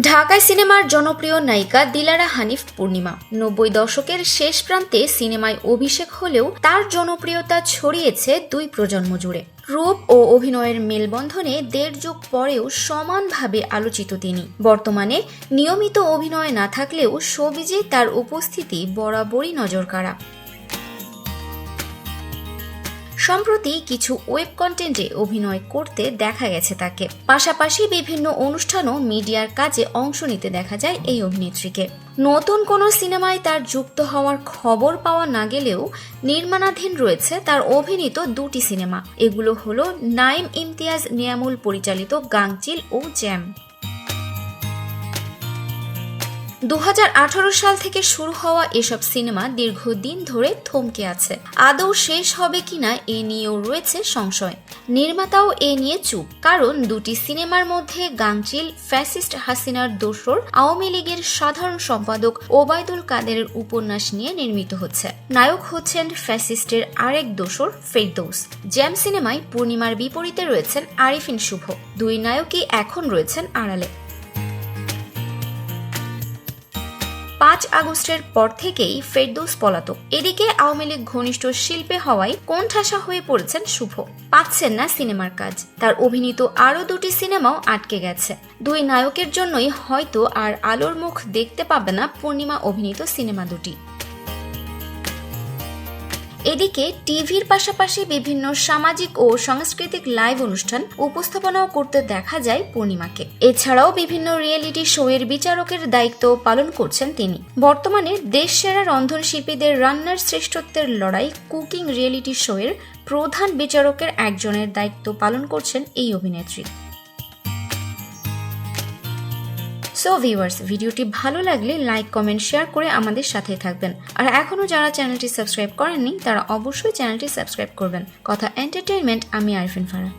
ঢাকায় সিনেমার জনপ্রিয় নায়িকা দিলারা হানিফ পূর্ণিমা। নব্বই দশকের শেষ প্রান্তে সিনেমায় অভিষেক হলেও তার জনপ্রিয়তা ছড়িয়েছে দুই প্রজন্ম জুড়ে। রূপ ও অভিনয়ের মেলবন্ধনে দেড় যুগ পরেও সমানভাবে আলোচিত তিনি। বর্তমানে নিয়মিত অভিনয় না থাকলেও সবিজে তার উপস্থিতি বরাবরই নজরকাড়া। সম্প্রতি কিছু ওয়েব কন্টেন্টে অভিনয় করতে দেখা গেছে তাকে। পাশাপাশি বিভিন্ন অনুষ্ঠান ও মিডিয়ার কাজে অংশ নিতে দেখা যায় এই অভিনেত্রীকে। নতুন কোনো সিনেমায় তার যুক্ত হওয়ার খবর পাওয়া না গেলেও নির্মাণাধীন রয়েছে তার অভিনীত দুটি সিনেমা। এগুলো হলো নাইম ইমতিয়াজ নিয়ামুল পরিচালিত গাংচিল ও জ্যাম। দু হাজার আঠারো সাল থেকে শুরু হওয়া এসব সিনেমা দীর্ঘদিন ধরে থমকে আছে। আদৌ শেষ হবে কিনা এ নিয়েও রয়েছে সংশয়। নির্মাতাও এ নিয়ে চুপ, কারণ দুটি সিনেমার মধ্যে গাংচিল ফ্যাসিস্ট হাসিনার দোসর, আওয়ামী লীগের সাধারণ সম্পাদক ওবায়দুল কাদেরের উপন্যাস নিয়ে নির্মিত হচ্ছে। নায়ক হচ্ছেন ফ্যাসিস্টের আরেক দোসর, ফেরদৌস। জ্যাম সিনেমায় পূর্ণিমার বিপরীতে রয়েছেন আরিফিন শুভ। দুই নায়কই এখন রয়েছেন আড়ালে। পাঁচ আগস্টের পর থেকেই ফেরদৌস পলাতক। এদিকে আওয়ামী লীগ ঘনিষ্ঠ শিল্পে হওয়ায় কোণঠাসা হয়ে পড়েছেন শুভ। পাচ্ছেন না সিনেমার কাজ। তার অভিনীত আরও দুটি সিনেমাও আটকে গেছে। দুই নায়কের জন্যই হয়তো আর আলোর মুখ দেখতে পাবে না পূর্ণিমা অভিনীত সিনেমা দুটি। এদিকে টিভির পাশাপাশি বিভিন্ন সামাজিক ও সাংস্কৃতিক লাইভ অনুষ্ঠান উপস্থাপনাও করতে দেখা যায় পূর্ণিমাকে। এছাড়াও বিভিন্ন রিয়েলিটি শো এর বিচারকের দায়িত্ব পালন করছেন তিনি। বর্তমানে দেশ সেরা রন্ধনশিল্পীদের রান্নার শ্রেষ্ঠত্বের লড়াই কুকিং রিয়েলিটি শো এর প্রধান বিচারকের একজনের দায়িত্ব পালন করছেন এই অভিনেত্রী। সো ভিউয়ার্স ভিডিওটি ভালো লাগলে লাইক কমেন্ট শেয়ার করে আমাদের সাথে থাকবেন। আর এখনও যারা চ্যানেলটি সাবস্ক্রাইব করেননি, তারা অবশ্যই চ্যানেলটি সাবস্ক্রাইব করবেন। কথা এন্টারটেইনমেন্ট আমি আরফিন ফারা